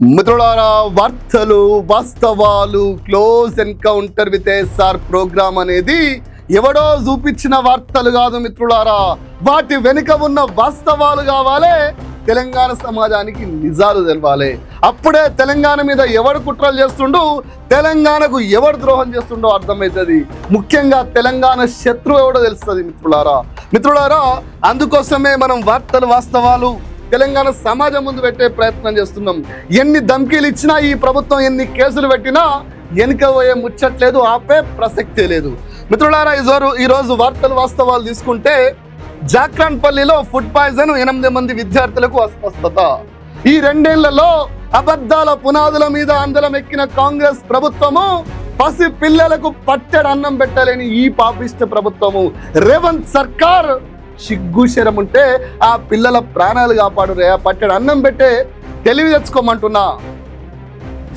మిత్రులారా వార్తలు వాస్తవాలు close encounter with SR programme అనేది ఎవడో చూపించిన వార్తలు కాదు మిత్రులారా. వాటి వెనుక ఉన్న వాస్తవాలు కావాలి తెలంగాణ సమాజానికి నిజాలు తెలవాలి. అప్పుడే తెలంగాణ మీద ఎవడు కుట్రలు చేస్తుండు తెలంగాణకు ఎవడు ద్రోహం చేస్తుండో అర్థమవుతుంది. ముఖ్యంగా తెలంగాణ శత్రువు ఎవడో తెలుస్తుంది మిత్రులారా. మిత్రులారా అందుకోసమే మనం వార్తలు వాస్తవాలు తెలంగాణ సమాజం ముందు పెట్టే ప్రయత్నం చేస్తున్నాం. ఎన్ని ధమ్కీలు ఇచ్చినా ఈ ప్రభుత్వం ఎన్ని కేసులు పెట్టినా వెనుక పోయే ముచ్చట్లేదు ఆపే ప్రసక్తే లేదు. మిత్రులారా ఈరోజు ఈరోజు వార్తలు వాస్తవాలు తీసుకుంటే జాక్రాన్పల్లిలో ఫుడ్ పాయిజన్ ఎనిమిది మంది విద్యార్థులకు అస్వస్థత. ఈ రెండేళ్ళలో అబద్ధాల పునాదుల మీద అందలం ఎక్కిన కాంగ్రెస్ ప్రభుత్వము పసి పిల్లలకు పట్టెడు అన్నం పెట్టలేని ఈ పాపిష్ట ప్రభుత్వము. రేవంత్ సర్కార్ సిగ్గు శరం ఉంటే ఆ పిల్లల ప్రాణాలు కాపాడు రే పట్టడు అన్నం పెట్టే తెలివి తెచ్చుకోమంటున్నా.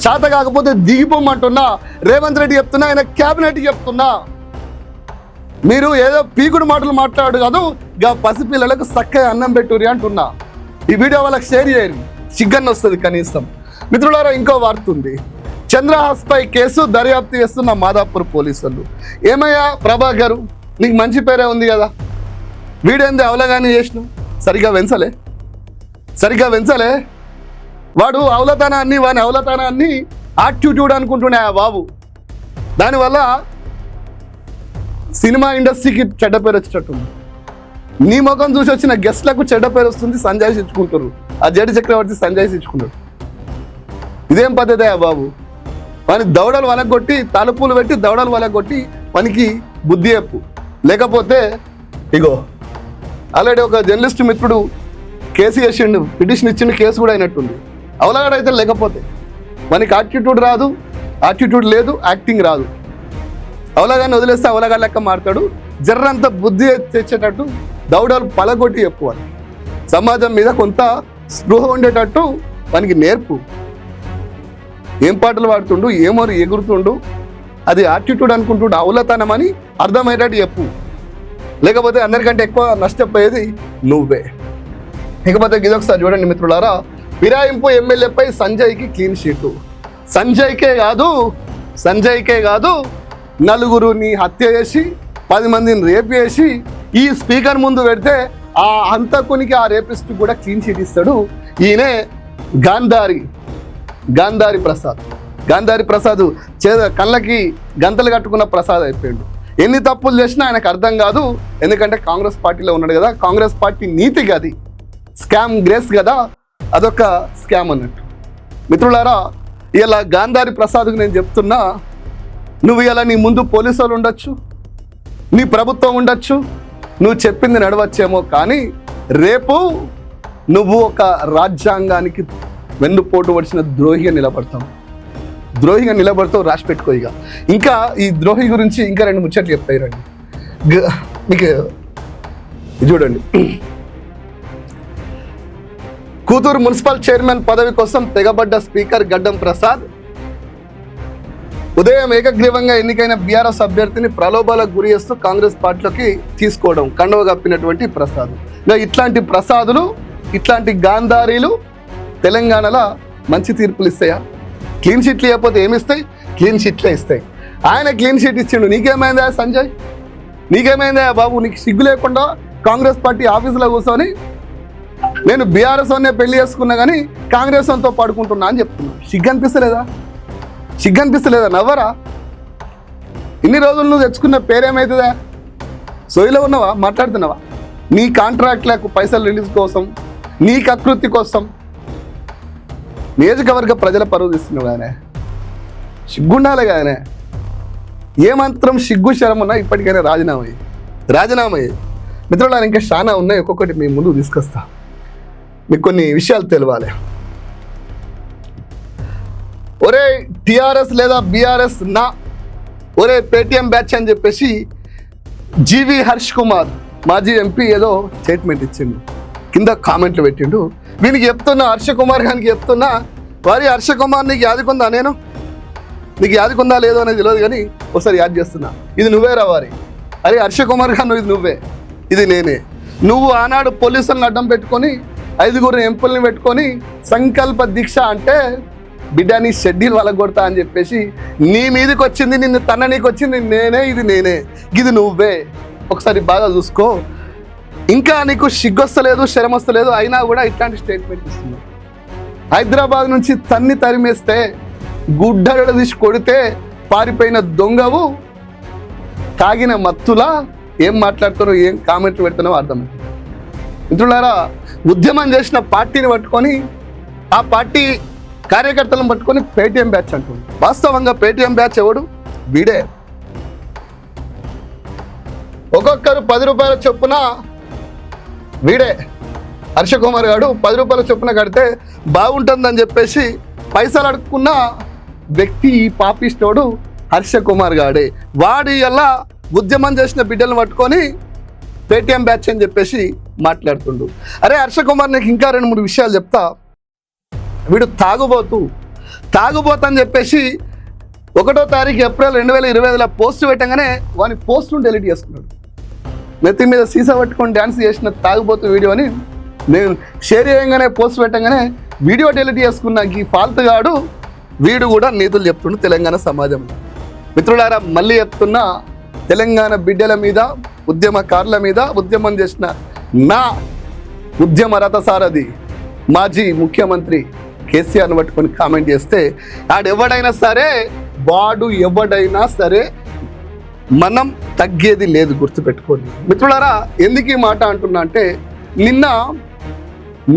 చేత కాకపోతే దిగిపోమంటున్నా. రేవంత్ రెడ్డి చెప్తున్నా ఆయన క్యాబినెట్ చెప్తున్నా. మీరు ఏదో పీకుడు మాటలు మాట్లాడు కాదు ఇక పసిపిల్లలకు చక్కగా అన్నం పెట్టురి అంటున్నా. ఈ వీడియో వాళ్ళకి షేర్ చేయరు సిగ్గన్న వస్తుంది కనీసం. మిత్రులారా ఇంకో వార్త ఉంది. కేసు దర్యాప్తు చేస్తున్న మాదాపూర్ పోలీసులు. ఏమయ్యా ప్రభాకర్ నీకు మంచి పేరే ఉంది కదా? వీడేంది అవలగాని చేసినావు? సరిగా వెంచలే? సరిగా వెంచలే? వాడు అవలతనాన్ని వాని అవలతనాన్ని యాటిట్యూడ్ అనుకుంటున్నా ఆ బాబు. దానివల్ల సినిమా ఇండస్ట్రీకి చెడ్డ పేరు వచ్చేటట్టుంది. నీ ముఖం చూసి వచ్చిన గెస్ట్లకు చెడ్డ పేరు వస్తుంది సంజయ్ ఇచ్చుకుంటారు ఆ జడి చక్రవర్తి సంజయ్ ఇచ్చుకున్నాడు ఇదేం పద్ధతి ఆ బాబు? వాని దౌడలు వలగొట్టి తలుపులు పెట్టి దవడలు వలగొట్టి పనికి బుద్ధి చెప్పు. లేకపోతే ఇగో ఆల్రెడీ ఒక జర్నలిస్ట్ మిత్రుడు కేసు వేసిండు పిటిషన్ ఇచ్చిండు కేసు కూడా అయినట్టుంది. అవలగాడైతే లేకపోతే మనకి యాటిట్యూడ్ రాదు యాటిట్యూడ్ లేదు యాక్టింగ్ రాదు. అవలగాన్ని వదిలేస్తే అవలగా లెక్క మారుతాడు. జర్రంత బుద్ధి తెచ్చేటట్టు దౌడలు పలగొట్టి చెప్పుకోవాలి. సమాజం మీద కొంత స్పృహ ఉండేటట్టు మనకి నేర్పు. ఏం పాటలు పాడుతుండు ఏమో ఎగురుతుండు అది యాటిట్యూడ్ అనుకుంటుండు అవులతనమని అర్థమయ్యేటట్టు చెప్పు. లేకపోతే అందరికంటే ఎక్కువ నష్టపోయేది నువ్వే. ఇకపోతే ఇదొకసారి చూడండి మిత్రులారా ఫిరాయింపు ఎమ్మెల్యేపై సంజయ్కి క్లీన్ షీటు సంజయ్కే కాదు సంజయ్కే కాదు నలుగురుని హత్య చేసి పది మందిని రేప్ చేసి ఈ స్పీకర్ ముందు పెడితే ఆ హంతకునికి ఆ రేపిస్ట్ కూడా క్లీన్ షీట్ ఇస్తాడు ఈయనే గాంధారి గాంధారి ప్రసాద్. గాంధారి ప్రసాద్ చే కళ్ళకి గంతలు కట్టుకున్న ప్రసాద్ అయిపోయాడు. ఎన్ని తప్పులు చేసినా ఆయనకు అర్థం కాదు. ఎందుకంటే కాంగ్రెస్ పార్టీలో ఉన్నాడు కదా కాంగ్రెస్ పార్టీ నీతి గది. స్కామ్ గ్రేస్ కదా అదొక స్కామ్ అన్నట్టు. మిత్రులారా ఇలా గాంధారి ప్రసాద్కు నేను చెప్తున్నా నువ్వు ఇలా నీ ముందు పోలీసు వాళ్ళు ఉండొచ్చు నీ ప్రభుత్వం ఉండొచ్చు నువ్వు చెప్పింది నడవచ్చేమో కానీ రేపు నువ్వు ఒక రాజ్యాంగానికి వెన్నుపోటు వచ్చిన ద్రోహిగా నిలబడతావు. ద్రోహిగా నిలబడుతూ రాసి పెట్టుకో ఇక. ఇంకా ఈ ద్రోహి గురించి ఇంకా రెండు ముచ్చట్లు చెప్తాయి రండి. మీకు చూడండి. కూతురు మున్సిపల్ చైర్మన్ పదవి కోసం తెగబడ్డ స్పీకర్ గడ్డం ప్రసాద్ ఉదయం ఏకగ్రీవంగా ఎన్నికైన బీఆర్ఎస్ అభ్యర్థిని ప్రలోభాలకు గురి చేస్తూ కాంగ్రెస్ పార్టీలోకి తీసుకోవడం కండవ కప్పినటువంటి ప్రసాద్. ఇంకా ఇట్లాంటి ప్రసాదులు ఇట్లాంటి గాంధారీలు తెలంగాణలో మంచి తీర్పులు ఇస్తాయా? క్లీన్ షీట్లు ఇవ్వకపోతే ఏమి ఇస్తాయి క్లీన్ షీట్లే ఇస్తాయి. ఆయన క్లీన్ షీట్ ఇచ్చిండు. నీకేమైందా సంజయ్? నీకేమైందా బాబు? నీకు సిగ్గు లేకుండా కాంగ్రెస్ పార్టీ ఆఫీసులో కూర్చొని నేను బీఆర్ఎస్ అనే పెళ్ళి చేసుకున్నా కానీ కాంగ్రెస్తో పడుకుంటున్నా అని చెప్తున్నా. సిగ్గు అనిపిస్తలేదా సిగ్గు అనిపిస్తలేదా నవ్వరా? ఇన్ని రోజులు నువ్వు తెచ్చుకున్న పేరేమవుతుందా సోయిలో ఉన్నావా? మాట్లాడుతున్నావా? నీ కాంట్రాక్ట్లకు పైసలు రిలీజ్ కోసం నీ కకృతి కోసం నియోజకవర్గ ప్రజల పరువు తీస్తున్నావు కానీ సిగ్గుండాలి కానీ ఏమాత్రం సిగ్గు శరం ఉన్నా ఇప్పటికైనా రాజీనామా రాజీనామా మిత్రులారా ఇంకా చాలా ఉన్నాయి ఒక్కొక్కటి మీ ముందు తీసుకొస్తా. మీకు కొన్ని విషయాలు తెలవాలి. ఒరే టిఆర్ఎస్ లేదా బీఆర్ఎస్ నా ఒరే పేటిఎం బ్యాచ్ అని చెప్పేసి జీవి హర్ష్ కుమార్ మాజీ ఎంపీ ఏదో స్టేట్మెంట్ ఇచ్చింది కింద కామెంట్లు పెట్టిండు. వీనికి చెప్తున్నా హర్ష కుమార్ గారికి చెప్తున్నా వారి హర్ష కుమార్ నీకు యాదికుందా నేను? నీకు యాదికుందా లేదో అనేది తెలియదు కానీ ఒకసారి యాద్ చేస్తున్నా. ఇది నువ్వే రావారి అరే హర్ష కుమార్ గారు ఇది నువ్వే. ఇది నేనే. నువ్వు ఆనాడు పోలీసులను అడ్డం పెట్టుకొని ఐదుగురు ఎంపుల్ని పెట్టుకొని సంకల్ప దీక్ష అంటే బిడ్డ నీ షెడ్యూల్ వాళ్ళ కొడతా అని చెప్పేసి నీ మీదకి వచ్చింది నిన్ను తన నీకు వచ్చింది నేనే ఇది నేనే. ఇది నువ్వే. ఒకసారి బాగా చూసుకో. ఇంకా నీకు సిగ్గొస్తలేదు శరమొస్తలేదు అయినా కూడా ఇట్లాంటి స్టేట్మెంట్ ఇస్తుంది. హైదరాబాద్ నుంచి తన్ని తరిమేస్తే గుడ్డడ తీసి కొడితే పారిపోయిన దొంగవు తాగిన మత్తులా ఏం మాట్లాడుతారో ఏం కామెంట్లు పెడుతున్నావో అర్థం మిత్రులారా ఉద్యమం చేసిన పార్టీని పట్టుకొని ఆ పార్టీ కార్యకర్తలను పట్టుకొని పేటిఎం బ్యాచ్ అంటుంది. వాస్తవంగా పేటిఎం బ్యాచ్ ఎవడు? వీడే. ఒక్కొక్కరు పది రూపాయల చొప్పున వీడే. హర్ష కుమార్ గారు పది రూపాయల చొప్పున కడితే బాగుంటుందని చెప్పేసి పైసలు అడుక్కున్న వ్యక్తి ఈ పాపిస్టోడు హర్ష కుమార్ గాడే. వాడి అలా ఉద్యమం చేసిన బిడ్డలను పట్టుకొని పేటిఎం బ్యాచ్ అని చెప్పేసి మాట్లాడుతుండు. అరే హర్ష కుమార్ నీకు ఇంకా రెండు మూడు విషయాలు చెప్తా. వీడు తాగుబోతు. తాగుబోతని చెప్పేసి ఒకటో తారీఖు ఏప్రిల్ రెండు వేల ఇరవై ఐదులో పోస్ట్ పెట్టగానే వాని పోస్ట్ను డెలీట్ చేసుకున్నాడు. నెత్తి మీద సీసా పట్టుకొని డ్యాన్స్ చేసిన తాగుబోతు వీడియోని నేను షేర్ చేయగానే పోస్ట్ పెట్టగానే వీడియో డెలిట్ చేసుకున్న ఈ ఫాల్తుగాడు వీడు కూడా నీతులు చెప్తుండు తెలంగాణ సమాజంలో మిత్రులారా మళ్ళీ చెప్తున్నా తెలంగాణ బిడ్డల మీద ఉద్యమకారుల మీద ఉద్యమం చేసిన నా ఉద్యమ రథసారథి మాజీ ముఖ్యమంత్రి కేసీఆర్ని పట్టుకొని కామెంట్ చేస్తే ఆడెవడైనా సరే వాడు ఎవడైనా సరే మనం తగ్గేది లేదు గుర్తుపెట్టుకోండి. మిత్రులారా ఎందుకు ఈ మాట అంటున్నా అంటే నిన్న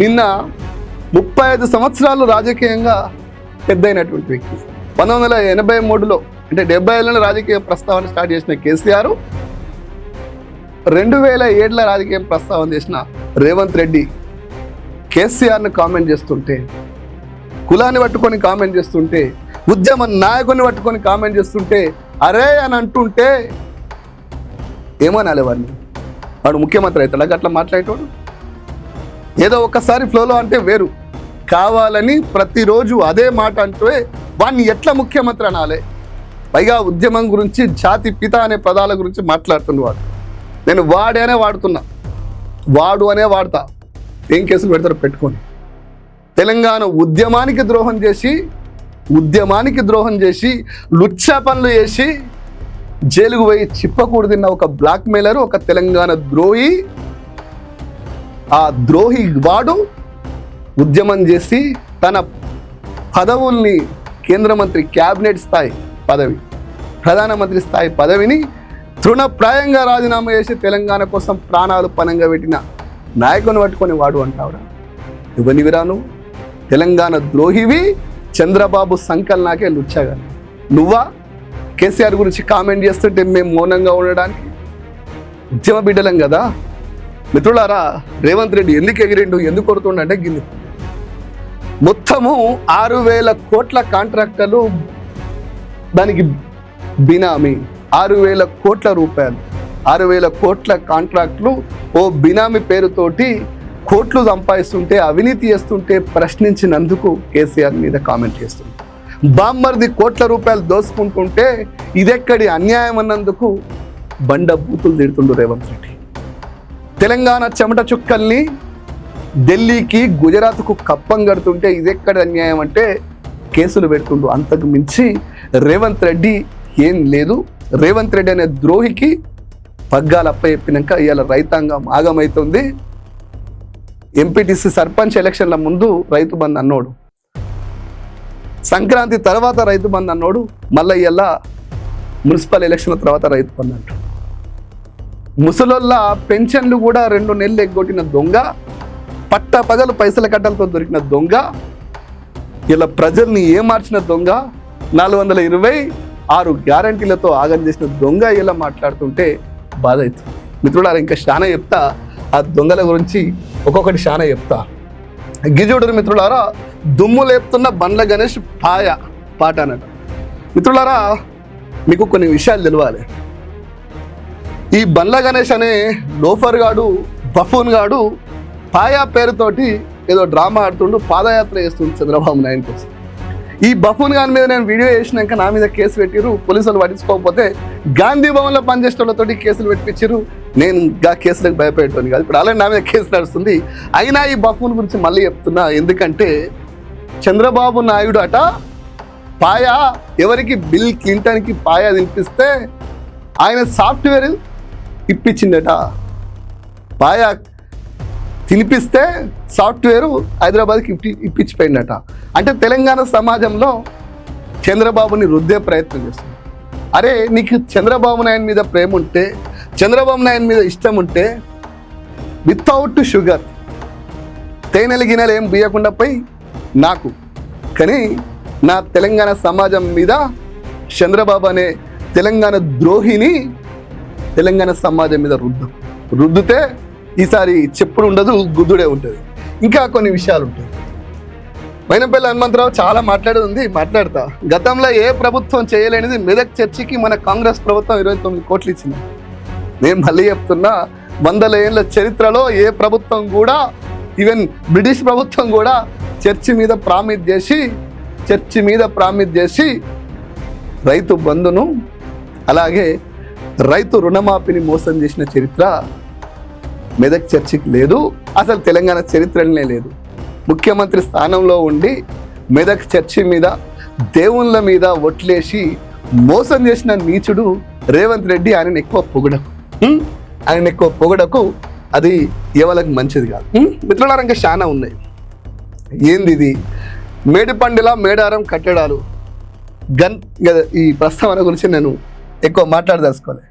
నిన్న ముప్పై ఐదు సంవత్సరాలు రాజకీయంగా పెద్దయినటువంటి వ్యక్తి. పంతొమ్మిది వందల ఎనభై మూడులో అంటే డెబ్బై ఏళ్ళలో రాజకీయ ప్రస్తావన స్టార్ట్ చేసిన కేసీఆర్ రెండు వేల ఏడుల రాజకీయ ప్రస్తావన చేసిన రేవంత్ రెడ్డి కేసీఆర్ని కామెంట్ చేస్తుంటే కులాన్ని పట్టుకొని కామెంట్ చేస్తుంటే ఉద్యమ నాయకుని పట్టుకొని కామెంట్ చేస్తుంటే అరే అని అంటుంటే ఏమనాలి వాడిని వాడు ముఖ్యమంత్రి అవుతాడు? అట్లా మాట్లాడేటోడు? ఏదో ఒక్కసారి ఫ్లోలో అంటే వేరు. కావాలని ప్రతిరోజు అదే మాట అంటే వాడిని ఎట్లా ముఖ్యమంత్రి అనాలి? పైగా ఉద్యమం గురించి జాతి పిత అనే పదాల గురించి మాట్లాడుతున్నవాడు. నేను వాడేనే వాడుతున్నా. వాడు అనే వాడతా. ఏం కేసులు పెడతారు పెట్టుకొని తెలంగాణ ఉద్యమానికి ద్రోహం చేసి ఉద్యమానికి ద్రోహం చేసి లుచ్చా పనులు చేసి జైలుకు పోయి చిప్పకూడు తిన్న ఒక బ్లాక్ మెయిలర్ ఒక తెలంగాణ ద్రోహి. ఆ ద్రోహి వాడు ఉద్యమం చేసి తన పదవుల్ని కేంద్ర మంత్రి క్యాబినెట్ స్థాయి పదవి ప్రధానమంత్రి స్థాయి పదవిని తృణప్రాయంగా రాజీనామా చేసి తెలంగాణ కోసం ప్రాణాలు పనంగా పెట్టిన నాయకుని పట్టుకొని వాడు అంటావురా. ఇవ్వనివిరా నువ్వు తెలంగాణ ద్రోహివి చంద్రబాబు సంకల్నాకే లుచ్చగా నువ్వా? కేసీఆర్ గురించి కామెంట్ చేస్తుంటే మేము మౌనంగా ఉండడానికి ఉద్యమ బిడ్డలం కదా. మిత్రులారా రేవంత్ రెడ్డి ఎందుకు ఎగిరిండు ఎందుకు కొడుతుండంటే గిన్ని. మొత్తము ఆరు వేల కోట్ల కాంట్రాక్టర్లు దానికి బినామీ. ఆరు వేల కోట్ల రూపాయలు. ఆరు వేల కోట్ల కాంట్రాక్ట్లు ఓ బినామీ పేరుతోటి కోట్లు సంపాదిస్తుంటే అవినీతి చేస్తుంటే ప్రశ్నించినందుకు కేసీఆర్ మీద కామెంట్ చేస్తుంది బామ్మర్ది కోట్ల రూపాయలు దోసుకుంటుంటే ఇదెక్కడి అన్యాయం అన్నందుకు బండ బూతులు తిడుతుండు రేవంత్ రెడ్డి. తెలంగాణ చెమట చుక్కల్ని ఢిల్లీకి గుజరాత్కు కప్పం కడుతుంటే ఇదెక్కడ అన్యాయం అంటే కేసులు పెడుతుండు. అంతకు మించి రేవంత్ రెడ్డి ఏం లేదు. రేవంత్ రెడ్డి అనే ద్రోహికి పగ్గాలు అప్పచెప్పినాక ఇవాళ రైతాంగం ఆగమవుతుంది ఎంపీటీసీ సర్పంచ్ ఎలక్షన్ల ముందు రైతు బంద్ అన్నోడు. సంక్రాంతి తర్వాత రైతు బంధు అన్నోడు మళ్ళీ ఇలా మున్సిపల్ ఎలక్షన్ల తర్వాత రైతు బంధు అంటాడు ముసలోళ్ళ పెన్షన్లు కూడా రెండు నెలలు ఎగ్గొట్టిన దొంగ పట్ట పగలు పైసల కట్టలతో దొరికిన దొంగ ఇలా ప్రజల్ని ఏమార్చిన దొంగ నాలుగు వందల ఇరవై ఆరు గ్యారంటీలతో ఆగం చేసిన దొంగ ఇలా మాట్లాడుతుంటే బాధ అవుతుంది మిత్రులారా ఇంకా శానా చెప్తా ఆ దొంగల గురించి ఒక్కొక్కటి శానా చెప్తా. గిజుడు మిత్రులారా దుమ్ము లేపుతున్న బండ్ల గణేష్ పాయ పాట అన్నట్టు. మిత్రులారా మీకు కొన్ని విషయాలు తెలియాలి ఈ బండ్ల గణేష్ అనే లోఫర్ గాడు బఫూన్ గాడు పాయా పేరుతోటి ఏదో డ్రామా ఆడుతుండు పాదయాత్ర చేస్తుంది చంద్రబాబు నాయుడు కోసం ఈ బఫూన్ గాని మీద నేను వీడియో చేసినాక నా మీద కేసు పెట్టిరు పోలీసులు పట్టించుకోకపోతే గాంధీ భవన్లో పనిచేసే వాళ్ళతోటి కేసులు పెట్టించారు నేను గా కేసులకు భయపడేటోని కాదు. ఇప్పుడు అలాంటి నా మీద కేసు నడుస్తుంది. అయినా ఈ బఫూన్ గురించి మళ్ళీ చెప్తున్నా ఎందుకంటే చంద్రబాబు నాయుడు అట. పాయ ఎవరికి బిల్ క్లింటన్కి పాయ తినిపిస్తే ఆయన సాఫ్ట్వేర్ ఇప్పించిందట. పాయ తినిపిస్తే సాఫ్ట్వేర్ హైదరాబాద్కి ఇప్పి ఇప్పించిపోయిందట. అంటే తెలంగాణ సమాజంలో చంద్రబాబుని రుద్దే ప్రయత్నం చేస్తుంది. అరే నీకు చంద్రబాబు నాయుడు మీద ప్రేమ ఉంటే చంద్రబాబు నాయుడు మీద ఇష్టం ఉంటే వితౌట్ షుగర్ తేనెలు గిన్నెలు ఏం బియ్యకుండా పోయి నాకు. కానీ నా తెలంగాణ సమాజం మీద చంద్రబాబు అనే తెలంగాణ ద్రోహిని తెలంగాణ సమాజం మీద రుద్దు. రుద్దుతే ఈసారి చెప్పుడు ఉండదు గుద్దుడే ఉంటుంది. ఇంకా కొన్ని విషయాలు ఉంటాయి. మైనంపల్లి హనుమంతరావు చాలా మాట్లాడుతుంది ఉంది మాట్లాడతా. గతంలో ఏ ప్రభుత్వం చేయలేనిది మెదక్ చర్చికి మన కాంగ్రెస్ ప్రభుత్వం ఇరవై తొమ్మిది కోట్లు ఇచ్చింది. నేను మళ్ళీ చెప్తున్నా వందల ఏళ్ళ చరిత్రలో ఏ ప్రభుత్వం కూడా ఈవెన్ బ్రిటిష్ ప్రభుత్వం కూడా చర్చి మీద ప్రామిస్ చేసి చర్చి మీద ప్రామిస్ చేసి రైతు బంధును అలాగే రైతు రుణమాఫీని మోసం చేసిన చరిత్ర మెదక్ చర్చికి లేదు అసలు తెలంగాణ చరిత్రనే లేదు. ముఖ్యమంత్రి స్థానంలో ఉండి మెదక్ చర్చి మీద దేవుళ్ళ మీద ఒట్లేసి మోసం చేసిన నీచుడు రేవంత్ రెడ్డి ఆయనను ఎక్కువ పొగడకు. ఆయన ఎక్కువ పొగడకు అది ఎవరికి మంచిది కాదు. హ్మ్? మిత్రులారా చాలా ఉన్నాయి. ఏంది ఇది మేడిపండిలా మేడారం కట్టడాలు? గన్ ఈ ప్రస్తావన గురించి నేను ఎక్కువ మాట్లాడదలుచుకోలేదు